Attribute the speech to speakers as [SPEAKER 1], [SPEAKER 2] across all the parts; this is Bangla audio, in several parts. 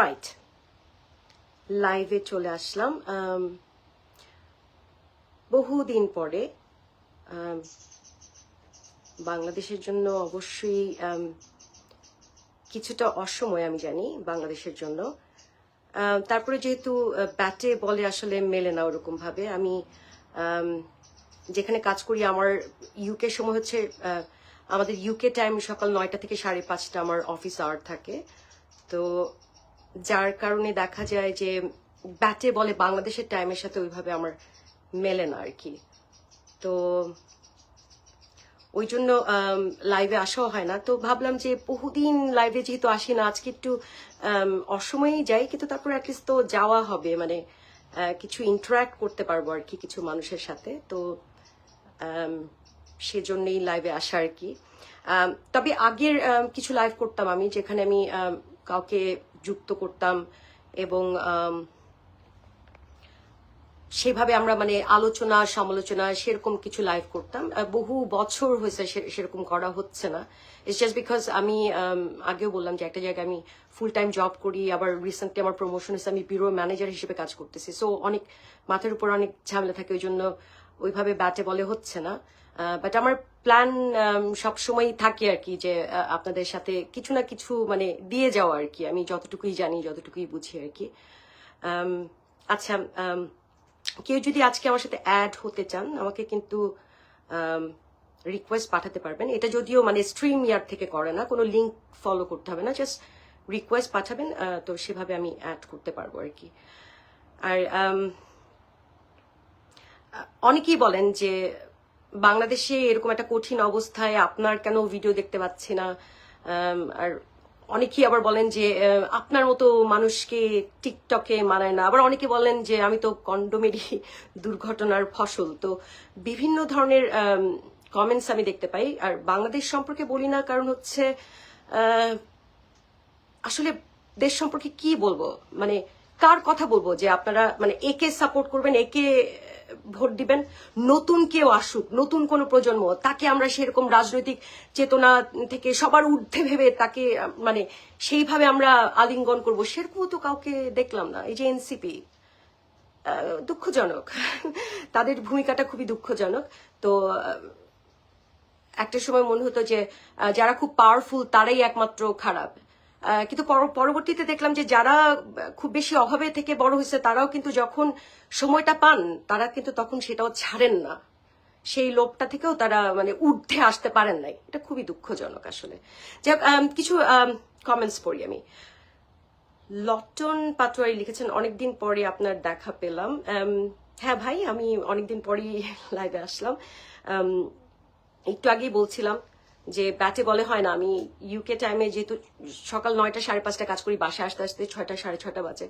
[SPEAKER 1] রাইট লাইভে চলে আসলাম বহুদিন পরে বাংলাদেশের জন্য অবশ্যই কিছুটা অসময় আমি জানি বাংলাদেশের জন্য। তারপরে যেহেতু ব্যাটে বলে আসলে মেলে না ওরকম ভাবে আমি, যেখানে কাজ করি আমার ইউকে সময় হচ্ছে আমাদের ইউকে টাইম সকাল নয়টা থেকে সাড়ে পাঁচটা আমার অফিস আওয়ার থাকে। তো যার কারণে দেখা যায় যে ব্যাটে বলে বাংলাদেশের টাইমের সাথে ওইভাবে আমার মেলে না আর কি তো ওই জন্য লাইভে আসাও হয় না। তো ভাবলাম যে বহুদিন লাইভে যেহেতু আসি না আজকে একটু অসময়েই যাই কিন্তু তারপর অ্যাটলিস্ট তো যাওয়া হবে। মানে কিছু ইন্টারাক্ট করতে পারব আর কি কিছু মানুষের সাথে। তো সেজন্যই লাইভে আসা আর কি তবে আগের কিছু লাইভ করতাম আমি যেখানে আম, কাউকে যুক্ত করতাম এবং সেভাবে আমরা মানে আলোচনা, সমালোচনা সেরকম কিছু লাইভ করতাম। বহু বছর হয়েছে সেরকম করা হচ্ছে না। ইটস জাস্ট বিকজ আমি আগেও বললাম যে একটা জায়গায় আমি ফুল টাইম জব করি, আবার রিসেন্টলি আমার প্রমোশন হয়েছে, আমি বিউরো ম্যানেজার হিসেবে কাজ করতেছি। সো অনেক মাথার উপর অনেক ঝামেলা থাকে, ওই জন্য ওইভাবে ব্যাটে বলে হচ্ছে না। বাট আমার প্ল্যান সবসময় থাকে আর কি যে আপনাদের সাথে কিছু না কিছু মানে দিয়ে যাওয়া আর কি। আমি যতটুকুই জানি, যতটুকুই বুঝি আর কি। আচ্ছা কেউ যদি আজকে আমার সাথে অ্যাড হতে চান, আমাকে কিন্তু রিকোয়েস্ট পাঠাতে পারবেন। এটা যদিও মানে স্ট্রিম ইয়ার থেকে করে না, কোনো লিঙ্ক ফলো করতে হবে না জাস্ট রিকোয়েস্ট পাঠাবেন তো সেভাবে আমি অ্যাড করতে পারব আর কি। আর অনেকেই বলেন যে বাংলাদেশে এরকম একটা কঠিন অবস্থায় আপনার কেন ভিডিও দেখতে পাচ্ছি না? আর অনেকেই আবার বলেন যে আপনার মতো মানুষকে টিকটকে মানায় না। আবার অনেকে বলেন যে, আমি তো কন্ডোমেরই দুর্ঘটনার ফসল। তো বিভিন্ন ধরনের কমেন্টস আমি দেখতে পাই। আর বাংলাদেশ সম্পর্কে বলি না, কারণ হচ্ছে আসলে দেশ সম্পর্কে কি বলব? মানে কার কথা বলব যে আপনারা মানে একে সাপোর্ট করবেন, একে ভোট দিবেন, নতুন কেউ আসুক, নতুন কোন প্রজন্ম, তাকে আমরা সেরকম রাজনৈতিক চেতনা থেকে সবার ঊর্ধ্বে ভেবে তাকে মানে সেইভাবে আমরা আলিঙ্গন করব সেরকমও তো কাউকে দেখলাম না। এই যে এনসিপি দুঃখজনক। তাদের ভূমিকাটা খুবই দুঃখজনক। তো একটা সময় মনে হতো যে যারা খুব পাওয়ারফুল তারাই একমাত্র খারাপ। কিন্তু পর- পরবর্তীতে দেখলাম যে যারা খুব বেশি অভাবে থেকে বড় হয়েছে, তারাও কিন্তু যখন সময়টা পান, তারা কিন্তু তখন সেটাও ছাড়েন না। সেই লোভটা থেকেও তারা মানে ঊর্ধ্বে আসতে পারেন নাই। এটা খুবই দুঃখজনক আসলে। যাই কিছু কমেন্টস পড়ি আমি। লটন পাটোয়ারি লিখেছেন, অনেকদিন পরে আপনার দেখা পেলাম। হ্যাঁ ভাই, আমি অনেকদিন পরেই লাইভে আসলাম। একটু আগেই বলছিলাম যে ব্যাটে বলে, হয় না, আমি ইউকে টাইমে যেহেতু সকাল নয়টা, সাড়ে পাঁচটা কাজ করি বাসায় আসতে আসতে ছয়টা, সাড়ে ছয়টা বাজে।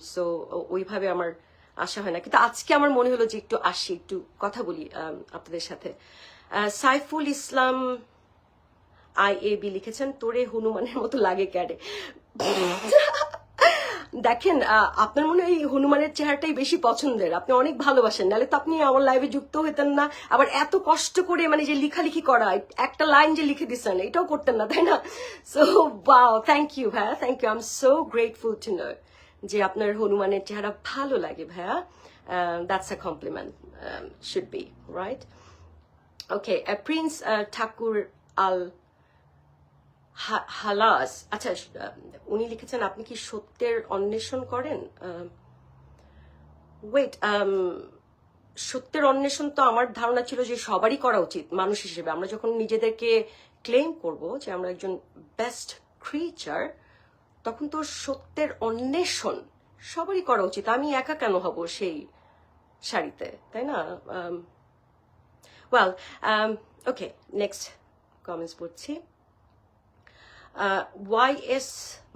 [SPEAKER 1] সো ওইভাবে আমার আসা হয় না। কিন্তু আজকে আমার মনে হলো যে একটু আসি, একটু কথা বলি আপনাদের সাথে। Saiful Islam I A B লিখেছেন, তোরে হনুমানের মতো লাগে ক্যাডে দেখেন আপনার মনে হয় হনুমানের চেহারাটাই বেশি পছন্দের? আপনি অনেক ভালোবাসেন নাহলে তো আপনি আমার লাইভে যুক্ত হতেন না। আবার এত কষ্ট করে মানে যে লিখালিখি করা, একটা লাইন যে লিখে দিচ্ছেন এটাও করতেন না, তাই না? সো বাও থ্যাংক ইউ ভাইয়া thank you I am so grateful to know যে আপনার হনুমানের চেহারা ভালো লাগে, ভাইয়া। That's a compliment should be right okay Prince Thakur আল হালাস। আচ্ছা উনি লিখেছেন, আপনি কি সত্যের অন্বেষণ করেন? ওয়েট সত্যের অন্বেষণ তো আমার ধারণা ছিল যে সবারই করা উচিত, মানুষ হিসেবে। আমরা যখন নিজেদেরকে ক্লেম করব যে আমরা একজন বেস্ট ক্রিচার তখন তো সত্যের অন্বেষণ সবারই করা উচিত। আমি একা কেন হব সেই শাড়িতে, তাই না? ওয়েল ওকে নেক্সট কমেন্টস পড়ছি। ওয়াই এস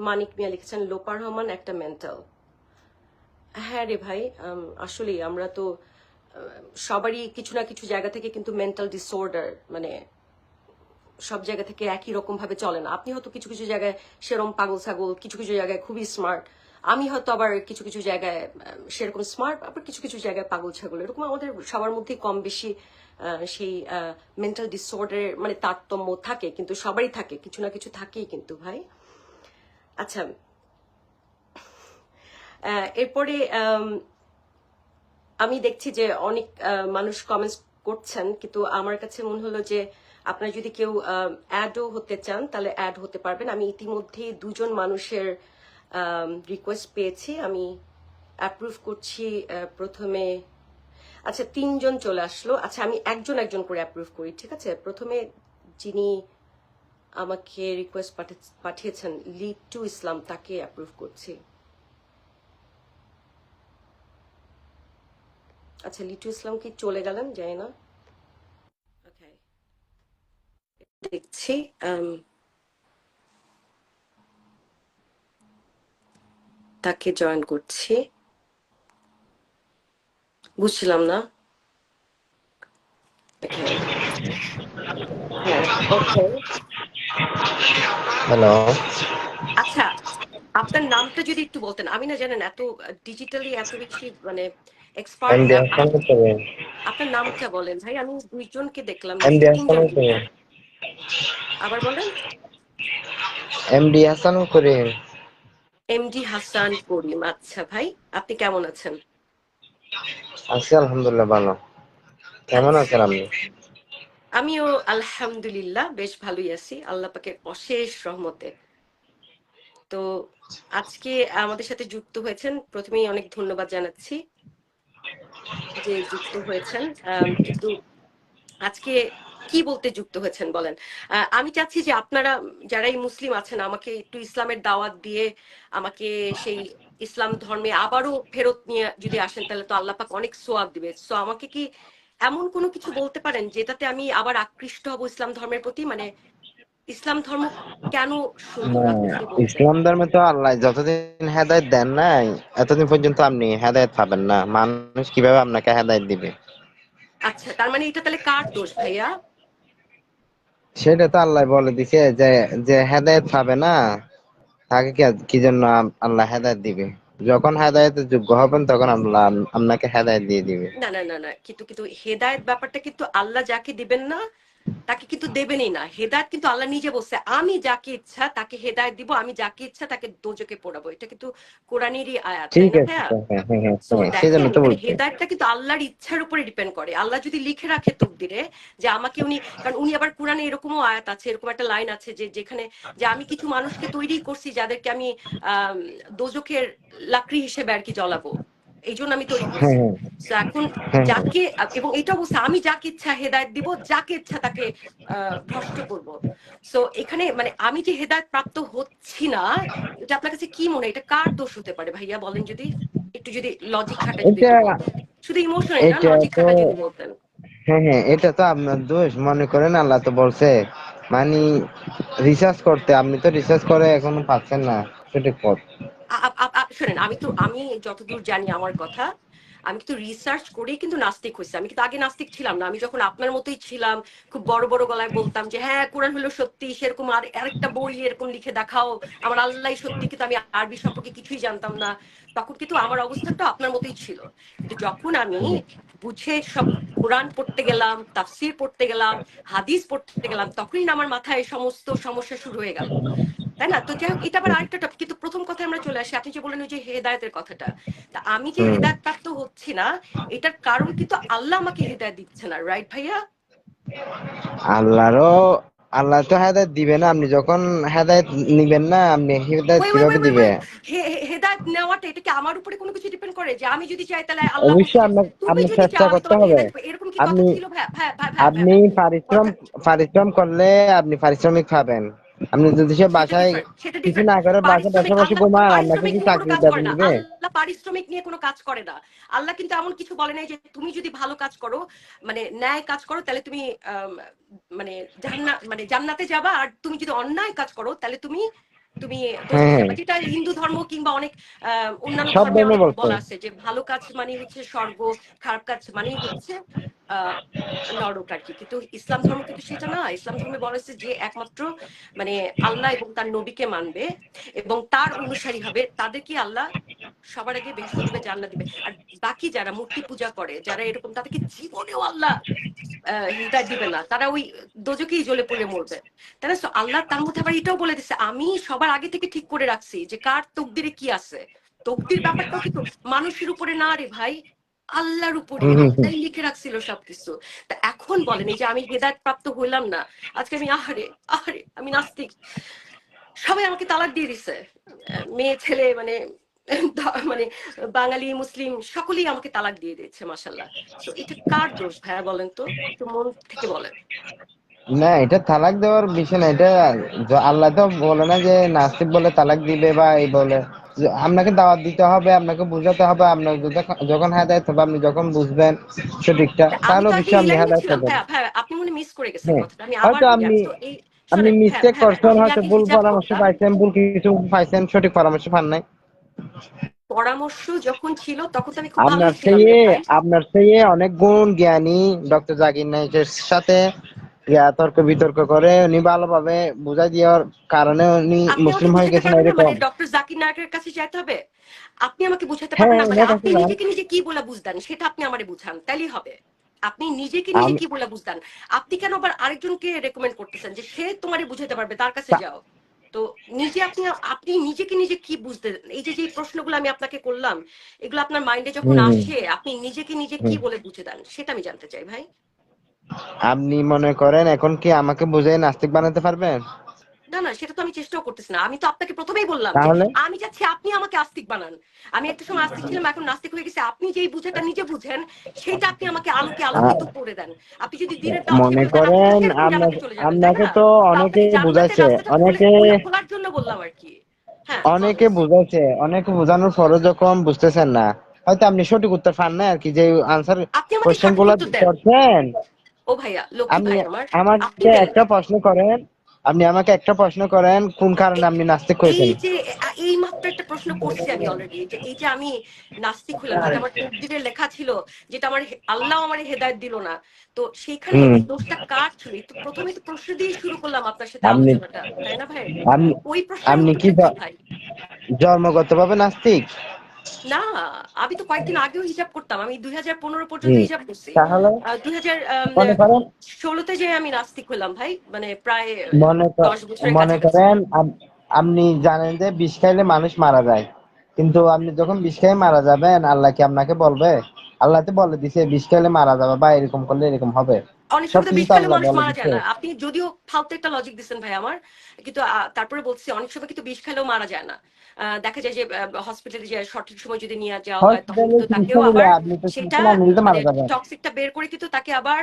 [SPEAKER 1] মানিক মিয়া লিখেছেন লোপার রহমান একটা মেন্টাল হ্যাঁ রে ভাই আসলে আমরা তো সবারই কিছু না কিছু জায়গা থেকে কিন্তু মেন্টাল ডিসঅর্ডার মানে সব জায়গা থেকে একই রকম ভাবে চলে না। আপনি হয়তো কিছু কিছু জায়গায় সেরম পাগল ছাগল, কিছু কিছু জায়গায় খুবই স্মার্ট আমি হয়তো আবার কিছু কিছু জায়গায় সেরকম স্মার্ট আবার কিছু কিছু জায়গায় পাগল ছাগল। এরকম আমাদের সবার মধ্যেই কম বেশি সেই মেন্টাল ডিসঅর্ডার মানে তারতম্য থাকে, কিন্তু সবারই থাকে, কিছু না কিছু থাকেই কিন্তু ভাই। আচ্ছা এরপরে আমি দেখছি যে অনেক মানুষ কমেন্টস করছেন, কিন্তু আমার কাছে মনে হলো যে আপনারা যদি কেউ অ্যাডও হতে চান, তাহলে অ্যাড হতে পারবেন। আমি ইতিমধ্যে দুজন মানুষের রিকোয়েস্ট পেয়েছি, আমি অ্যাপ্রুভ করছি প্রথমে আচ্ছা তিনজন চলে আসলো। আচ্ছা আমি একজন একজন করে অ্যাপ্রুভ করি, ঠিক আছে? প্রথমে যিনি আমাকে রিকোয়েস্ট পাঠিয়েছেন লিটু ইসলাম তাকে অ্যাপ্রুভ করছি। আচ্ছা লিটু ইসলাম কি চলে গেলেন? জানি না। দেখছি তাকে জয়েন করছি। বুঝছিলাম না.
[SPEAKER 2] হ্যালো
[SPEAKER 1] আচ্ছা আপনার নামটা যদি একটু বলতেন আমি না জানেন এত ডিজিটালি এত বেশি মানে এক্সপার্ট আপনার নামটা বলেন ভাই আমি দুইজনকে দেখলাম। আবার বলেন।
[SPEAKER 2] MD Hasan Karim
[SPEAKER 1] MD Hasan Karim. আচ্ছা ভাই আপনি কেমন আছেন?
[SPEAKER 2] আছি আলহামদুলিল্লাহ ভালো। কেমন আছেন আপনি?
[SPEAKER 1] আমিও আলহামদুলিল্লাহ বেশ ভালোই আছি। আল্লাহ পাকের অশেষ রহমতে। তো আজকে আমাদের সাথে যুক্ত হয়েছেন প্রথমেই অনেক ধন্যবাদ জানাচ্ছি যে যুক্ত হয়েছেন। কিন্তু আজকে কি বলতে যুক্ত হয়েছেন বলেন? আমি চাচ্ছি যে আপনারা যারাই মুসলিম আছেন আমাকে একটু ইসলামের দাওয়াত দিয়ে আমাকে সেই ইসলাম ধর্মে আবারও ফেরত নিয়ে যদি আসেন তাহলে তো আল্লাহ পাক অনেক সোয়াব দিবে। সো আমাকে কি এমন কোনো কিছু বলতে পারেন যেটাতে আমি আবার আকৃষ্ট হব ইসলাম ধর্মের প্রতি? মানে ইসলাম ধর্ম কেন
[SPEAKER 2] ইসলাম ধর্মে তো আল্লাহ যতদিন হেদায়ত দেন নাই এতদিন পর্যন্ত আপনি হেদায়ত পাবেন না। মানুষ কীভাবে আপনাকে হেদায়ত দিবে?
[SPEAKER 1] আচ্ছা তার মানে এটা তাহলে কার দোষ ভাইয়া?
[SPEAKER 2] সেটা তো আল্লাহ বলে দিছে যে যে হেদায়েত পাবে না, তাকে কি জন্য আল্লাহ হেদায়েত দিবে? যখন হেদায়তের যোগ্য হবেন, তখন আল্লাহ আপনাকে হেদায়েত দিয়ে দিবে।
[SPEAKER 1] না না না না, কিন্তু কিন্তু হেদায়েত ব্যাপারটা কিন্তু আল্লাহ যাকে দিবেন না তাকে কিন্তু দেবেনই না। হেদায়েত কিন্তু আল্লাহ নিজে বলছে আমি যাকে ইচ্ছা তাকে হেদায়েত দিব আমি যাকে ইচ্ছা তাকে দোজকে পড়াবো। এটা কিন্তু কোরআনেরই আয়াত
[SPEAKER 2] হ্যাঁ হ্যাঁ হ্যাঁ বলছি।
[SPEAKER 1] হেদায়তটা কিন্তু আল্লাহর ইচ্ছার উপরে ডিপেন্ড করে। আল্লাহ যদি লিখে রাখে তকদিরে যে আমাকে উনি কারণ উনি আবার কোরআনে এরকমও আয়াত আছে এরকম একটা লাইন আছে যে যেখানে যে আমি কিছু মানুষকে তৈরি করছি যাদেরকে আমি আহ দোজকের লাকড়ি হিসেবে আর কি জ্বলাবো। এই জন্য আমি তৈরি করছি।
[SPEAKER 2] হ্যাঁ
[SPEAKER 1] এখন
[SPEAKER 2] হ্যাঁ। হ্যাঁ
[SPEAKER 1] যাকে এবং এটা অবস্থা আমি যাকে ইচ্ছা হেদায়ত দিব যাকে ইচ্ছা তাকে ভ্রষ্ট করব। সো এখানে মানে আমি যে হেদায়ত প্রাপ্ত হচ্ছি না এটা আপনার কাছে কি মনে এটা কার দোষ হতে পারে? ভাইয়া বলেন যদি একটু যদি লজিক খাটা যদি শুধু ইমোশনাল না লজিক খাটা যদি বলতেন।
[SPEAKER 2] হ্যাঁ হ্যাঁ এটা তো আপনার দোষ। মনে করেন আল্লাহ তো বলছে মানে রিসার্চ করতে। আপনি তো রিসার্চ করে এখনও পাচ্ছেন না। সঠিক পথ
[SPEAKER 1] শোনেন, আমি তো, আমি যতদূর জানি আমার কথা, আমি কিন্তু রিসার্চ করেই কিন্তু নাস্তিক হয়েছি। আমি কিন্তু আগে নাস্তিক ছিলাম না। আমি যখন আপনার মতোই ছিলাম, খুব বড় বড় গলায় বলতাম যে হ্যাঁ কোরআন হলো সত্যি, সেরকম আর আরেকটা বই এরকম লিখে দেখাও। আমার আল্লাহ সত্যি, কিন্তু আমি আরবি সম্পর্কে কিছুই জানতাম না। তখন কিন্তু আমার অবস্থাটা আপনার মতোই ছিল। কিন্তু যখন আমি বুঝে সব কোরআন পড়তে গেলাম, তাফসির পড়তে গেলাম, হাদিস পড়তে গেলাম, তখনই আমার মাথায় সমস্ত সমস্যা শুরু হয়ে গেল। তাই না? তো যাই হোক এটা আবার আরেকটা টপিক কিন্তু প্রথম কথায় আমরা চলে আসি আপনি যে বললেন যে হেদায়তের কথাটা তা আমি যে হেদায়ত প্রাপ্ত হচ্ছি না এটার কারণ কিন্তু আল্লাহ আমাকে হেদায়ত দিচ্ছে না রাইট ভাইয়া?
[SPEAKER 2] আল্লাহরও আল্লাহ তো হেদায়ত দিবে না আপনি যখন হেদায়ত নিবেন না আপনি হেদায়ত কীভাবে দিবে?
[SPEAKER 1] হেদায়ত নেওয়াটা এটা কি আমার উপরে কোনো কিছু ডিপেন্ড করে? যে আমি যদি চাই তাহলে আল্লাহ
[SPEAKER 2] অবশ্যই
[SPEAKER 1] যদি
[SPEAKER 2] চেষ্টা করতে হবে।
[SPEAKER 1] কথা
[SPEAKER 2] আপনি
[SPEAKER 1] ভাই ভাই ভাই
[SPEAKER 2] আপনি পারিশ্রম পারিশ্রম করলে আপনি পারিশ্রমিক পাবেন। আপনি যদি সে বাসায় কিছু না করে বাসায়
[SPEAKER 1] পাশাপাশি
[SPEAKER 2] ঘুমান আপনাকে
[SPEAKER 1] পারিশ্রমিক
[SPEAKER 2] কি
[SPEAKER 1] নিয়ে কোনো
[SPEAKER 2] চাকরি
[SPEAKER 1] কাজ
[SPEAKER 2] দেবে
[SPEAKER 1] করে না।
[SPEAKER 2] দিবে
[SPEAKER 1] আল্লাহ পারিশ্রমিক নিয়ে কোনো কাজ করে না। আল্লাহ কিন্তু এমন কিছু বলে নাই যে তুমি যদি ভালো কাজ করো মানে ন্যায় কাজ করো তাহলে তুমি মানে জান্নাত মানে জান্নাতে যাবা আর তুমি যদি অন্যায় কাজ করো তাহলে তুমি তুমি দোষে
[SPEAKER 2] হ্যাঁ।
[SPEAKER 1] যেটা হিন্দু ধর্ম কিংবা অনেক অন্যান্য ধর্মে। বলা আছে যে ভালো কাজ মানে হচ্ছে স্বর্গ খারাপ কাজ মানেই হচ্ছে নরক আর কি কিন্তু ইসলাম ধর্ম কিন্তু সেটা না ইসলাম ধর্মে বলা হয়েছে যে একমাত্র মানে আল্লাহ এবং তার নবীকে মানবে এবং তার অনুসারী হবে তাদেরকে আল্লাহ সবার আগে বেহেস্ত দিবে জান্নাত দিবে আর বাকি যারা মূর্তি পূজা করে যারা এরকম তাদেরকে জীবনেও আল্লাহ হৃদয় দিবে না। তারা ওই দোজকেই জ্বলে পড়ে মরবে। তাই না আল্লাহ তার মধ্যে আবার এটাও বলে দিচ্ছে আমি সবার আগে থেকে ঠিক করে রাখছি যে কার তকদিরে কি আছে। তকদির ব্যাপারটা কিন্তু মানুষের উপরে না রে ভাই আল্লাহর উপরে। আল্লাহ লিখে রাখছিল সবকিছু। তা এখন বলেন এই যে আমি হেদায়ত প্রাপ্ত হইলাম না আজকে আমি আহারে আহারে আমি নাস্তিক। সবাই আমাকে তালাক দিয়ে দিছে। মেয়ে ছেলে মানে মানে বাঙালি মুসলিম সকলেই আমাকে তালাক দিয়ে দিয়েছে মাসাল্লাহ তো এটা কার দোষ ভাইয়া বলেন তো? একটু মন থেকে বলেন।
[SPEAKER 2] না এটা তালাক দেওয়ার বিষয় না এটা আল্লাহ তো বলে না যে নাস্তিক বলে তালাক দিবে বা এই বলে। আপনাকে দাওয়াত দিতে হবে আপনাকে বুঝাতে হবে আপনার যখন- হেদায়ত হবে আপনি যখন বুঝবেন সঠিকটা তাহলে
[SPEAKER 1] বিষয়
[SPEAKER 2] আপনি হেদায়ত
[SPEAKER 1] ভাইয়া আপনি মনে মিস করে গেছেন
[SPEAKER 2] হ্যাঁ
[SPEAKER 1] কথাটা আমি আবার
[SPEAKER 2] আপনি
[SPEAKER 1] আমি
[SPEAKER 2] আপনি মিস্টেক করছেন হয়তো ভুল পরামর্শ পাইছেন ভুল কিছু পাইছেন সঠিক পরামর্শ পান নাই।
[SPEAKER 1] পরামর্শ যখন ছিল তখন আমি খুব
[SPEAKER 2] আপনার চেয়ে আপনার চেয়ে অনেক গুণ জ্ঞানী ডক্টর জাকির নাইকের সাথে তর্ক বিতর্ক করে উনি ভালোভাবে বুঝাই দেওয়ার কারণে উনি মুসলিম হয়ে গেছেন
[SPEAKER 1] না মানে
[SPEAKER 2] এরকম
[SPEAKER 1] ডক্টর জাকির নায়কের কাছে যেতে হবে? আপনি আমাকে বুঝাতে
[SPEAKER 2] হ্যাঁ
[SPEAKER 1] পারবেন না মানে
[SPEAKER 2] ওনার কাছে
[SPEAKER 1] আপনি নিজেকে নিজে কি বলে বুঝতেন? সেটা আপনি আমারে বুঝান তাইলেই হবে। আপনি নিজেকে নিজে কি বলে বুঝতেন? আপনি কেন আবার আরেকজনকে রেকমেন্ড করতেছেন যে সে তোমারে বুঝাতে পারবে তার কাছে যাও? তো নিজে আপনি আপনি নিজেকে নিজে কি বুঝতে এই যে যে প্রশ্নগুলো আমি আপনাকে করলাম এগুলো আপনার মাইন্ডে যখন। আসে আপনি নিজেকে নিজে কি বলে বুঝে দেন? সেটা আমি জানতে চাই ভাই।
[SPEAKER 2] আপনি মনে করেন এখন কি আমাকে বুঝে নাস্তিক বানাতে পারবেন?
[SPEAKER 1] না না সেটা তো আমি চেষ্টাও করতেছি না। আমি তো আপনাকে প্রথমেই বললাম আমি যাচ্ছি আপনি আমাকে আস্তিক বানান। আমি একটা সময় আস্তিক ছিলাম এখন নাস্তিক হয়ে গেছে। আপনি যেই বুঝেটা নিজে বুঝেন সেটা আপনি আমাকে আলোকে আলোকিত করে দেন। আপনি যদি দিনের
[SPEAKER 2] মনে করেন আপনাকে? তো অনেকে
[SPEAKER 1] খুলে-
[SPEAKER 2] অনেকে
[SPEAKER 1] খোলার জন্য বললাম আর কি। হ্যাঁ
[SPEAKER 2] অনেকে। বুঝাইছে অনেকে বোঝানোর পরও যখন বুঝতেছেন না হয়তো আপনি সঠিক উত্তর পান না আর কি যে আনসার
[SPEAKER 1] আপনি কোশ্চেনগুলো
[SPEAKER 2] করছেন
[SPEAKER 1] ও ভাইয়া লক্ষ্মী ভাই আমার
[SPEAKER 2] আমাকে একটা প্রশ্ন করেন আপনি আমাকে একটা প্রশ্ন করেন কোন কারণে আপনি নাস্তিক হয়েছেন?
[SPEAKER 1] এই যে এই মাত্র একটা প্রশ্ন করছি আমি অলরেডি যে এই যে আমি নাস্তিক হলাম যেটা আমার তকদিরে লেখা ছিল যেটা আমার আল্লাহ আমার হেদায়ত দিল না। তো সেইখানে দোষটা কার ছিল? তো প্রথমে তো প্রশ্ন দিয়ে শুরু করলাম আপনার সাথে আলোচনাটা তাই না ভাই? ওই প্রশ্নের
[SPEAKER 2] আপনি কি
[SPEAKER 1] উত্তরটা
[SPEAKER 2] বা-
[SPEAKER 1] কি ভাই
[SPEAKER 2] জন্মগত ভাবে নাস্তিক?
[SPEAKER 1] না আমি তো কয়েকদিন আগেও হিসাব করতাম। আমি দুই হাজার পনেরো পর্যন্ত হিসাব করছি। দুই হাজার ষোলোতে যে আমি নাস্তিক হলাম ভাই মানে প্রায়
[SPEAKER 2] মনে করেন আপনি জানেন যে বিষ খাইলে মানুষ মারা যায়। কিন্তু আপনি যখন বিষ খেয়ে মারা যাবেন আল্লাহ কি আপনাকে বলবে? আল্লাহ তো বলে দিছে বিষ খাইলে মারা যাবে বা এরকম করলে এরকম হবে।
[SPEAKER 1] অনেক সময় তো বিষ খেলে মানুষ মারা যায় না। আপনি যদিও ফালতু একটা লজিক দিচ্ছেন ভাই আমার কিন্তু তারপরে বলছি অনেক সময় কিন্তু বিষ খেলেও মারা যায় না। দেখা যায় যে হসপিটালে যে সঠিক সময় যদি নিয়ে যাওয়া হয় তখন কিন্তু তাকেও আবার সেটা টক্সিকটা বের করে কিন্তু তাকে আবার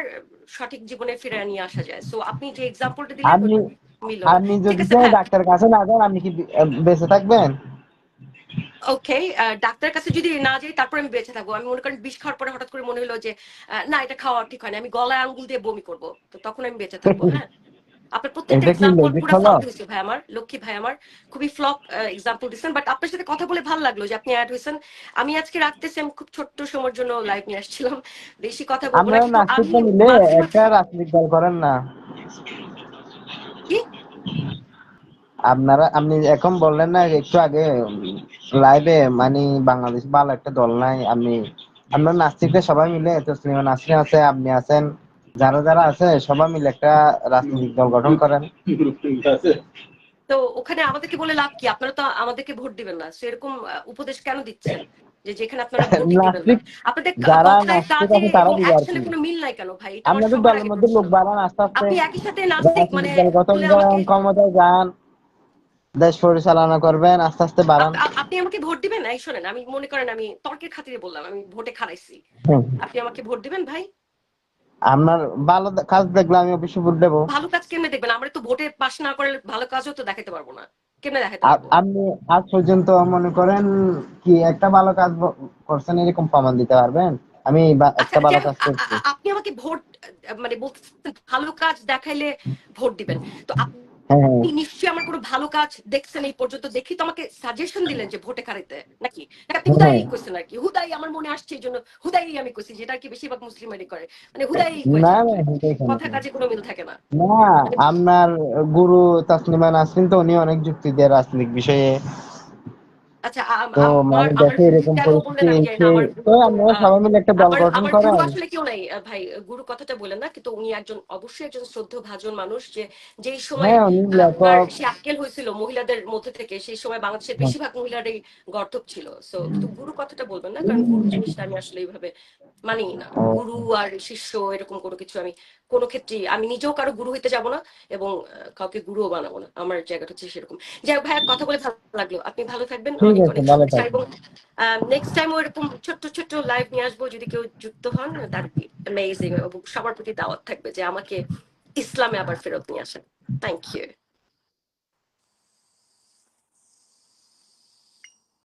[SPEAKER 1] সঠিক জীবনে ফিরে নিয়ে আসা যায়। সো আপনি যে এক্সাম্পলটা দিলেন
[SPEAKER 2] আপনি যদি ডাক্তার কাছে না যান আপনি কি বেঁচে থাকবেন?
[SPEAKER 1] ওকে ডাক্তার কাছে যদি না যাই তারপর আমি বেঁচে থাকব। আমি মনে করেন বিষ খাওয়ার পরে হঠাৎ করে মনে হলো যে না এটা খাওয়া ঠিক হয় না আমি গলায় আঙ্গুল দিয়ে বমি করব। তো তখন আমি বেঁচে থাকব হ্যাঁ? আপনার প্রত্যেকটা এক্সাম্পল পুরো ফ্লপ হয়েছে ভাই আমার লক্ষ্মী ভাই আমার। খুবই ফ্লপ এক্সাম্পল দিচ্ছেন বাট আপনার সাথে কথা বলে ভালো লাগল যে আপনি অ্যাড হয়েছেন। আমি আজকে রাখতেছি আমি খুব ছোট্ট সময়ের জন্য লাইভ নিয়ে আসছিলাম। বেশি কথা বলব না
[SPEAKER 2] নাস্তিক মিলে একটা রাজনৈতিক দল করেন না।
[SPEAKER 1] কি?
[SPEAKER 2] আপনারা আপনি এখন বললেন না একটু আগে লাইভে মানে বাংলাদেশ ভালো একটা দল নাই আপনি আপনার নাস্তিকরা সবাই মিলে তসলিমা নাসরিন আছে আপনি আছেন যারা যারা আছে সবাই মিলে একটা রাজনৈতিক দল গঠন করেন।
[SPEAKER 1] তো ওখানে আমাদেরকে বলে লাভ কি? আপনারা তো আমাদেরকে ভোট দিবেন না সেরকম উপদেশ কেন দিচ্ছেন? যে যেখানে আপনারা ভোট দিবেন আপনাদের
[SPEAKER 2] যারা নাস্তিক তারা
[SPEAKER 1] এবং
[SPEAKER 2] দিবে আর কি।
[SPEAKER 1] কোনো মিল নাই কেন ভাই? আমার
[SPEAKER 2] আপনাদের দলের মধ্যে লোক বাড়ান আস্তে আস্তে।
[SPEAKER 1] আপনি একই সাথে নাস্তিক মানে
[SPEAKER 2] ক্ষমতায় যান। দেশ পরিচালনা করবেন আস্তে আস্তে বাড়ান।
[SPEAKER 1] আপ- আপ- আপনি আমাকে ভোট দিবেন? এই শোনেন আমি মনে করেন আমি তর্কের খাতিরে বললাম আমি ভোটে খারাইছি আপনি আমাকে ভোট দিবেন ভাই?
[SPEAKER 2] আপনার ভালো কাজ দেখলে আমি অবশ্যই ভোট দেবো।
[SPEAKER 1] ভালো কাজ কেমনে দেখবেন? আমরা তো ভোটে পাশ না করলে ভালো কাজও তো দেখাতে পারব না। কেমনে দেখাতে
[SPEAKER 2] আপনি আজ পর্যন্ত মনে করেন কি একটা ভালো কাজ করছেন এরকম প্রমাণ দিতে পারবেন? আমি
[SPEAKER 1] আচ্ছা
[SPEAKER 2] একটা ভালো কাজ করছি।
[SPEAKER 1] আপনি আমাকে ভোট মানে বলতেছেন ভালো কাজ দেখাইলে ভোট দিবেন। তো আপনি নিশ্চয়ই আমার কোনো ভালো কাজ দেখছেন এই পর্যন্ত। দেখি তো আমাকে সাজেশন দিলেন যে ভোটে কারিতে নাকি? নাকি হুদাই
[SPEAKER 2] হ্যাঁ।
[SPEAKER 1] কইছেন আর কি হুদাই আমার মনে আসছে এই জন্য হুদাই আমি কইছি যেটা কি বেশিরভাগ মুসলিমেরই করে। মানে হুদাই কথা কাজে কোনো মিল থাকে না।
[SPEAKER 2] না আপনার গুরু তাসলিমা নাসরিন তো উনি অনেক যুক্তি দেয় রাজনৈতিক বিষয়ে।
[SPEAKER 1] আচ্ছা
[SPEAKER 2] দেখো এরকম তো আমরা সবাই মিলে একটা দল গঠন
[SPEAKER 1] গুরু আসলে কেউ নাই ভাই গুরু কথাটা বলেন না কিন্তু উনি একজন অবশ্যই একজন শ্রদ্ধেয় ভাজন মানুষ যে যেই সময়
[SPEAKER 2] হ্যাঁ
[SPEAKER 1] সে আক্কেল হয়েছিল মহিলাদের মধ্যে থেকে সেই সময় বাংলাদেশের
[SPEAKER 2] হ্যাঁ।
[SPEAKER 1] বেশিরভাগ মহিলারই গর্তব ছিল। সো কিন্তু গুরু কথাটা বলবেন না কারণ গুরু জিনিসটা আমি আসলে এইভাবে মানি না। গুরু আর শিষ্য এরকম কোনো কিছু আমি কোনো ক্ষেত্রেই আমি নিজেও কারও গুরু হইতে যাব না এবং কাউকে গুরুও বানাবো না। আমার জায়গাটা হচ্ছে সেরকম। যাই হোক ভাইয়া কথা বলে ভালো লাগল। আপনি ভালো থাকবেন অনেক অনেক শুভেচ্ছা এবং নেক্সট টাইম ওরকম ছোট্ট ছোট্ট লাইভ নিয়ে আসব যদি কেউ যুক্ত হন দ্যাট বি অ্যামেজিং এবং সবার প্রতি দাওয়াত থাকবে যে আমাকে ইসলামে আবার ফেরত নিয়ে আসেন। Thank you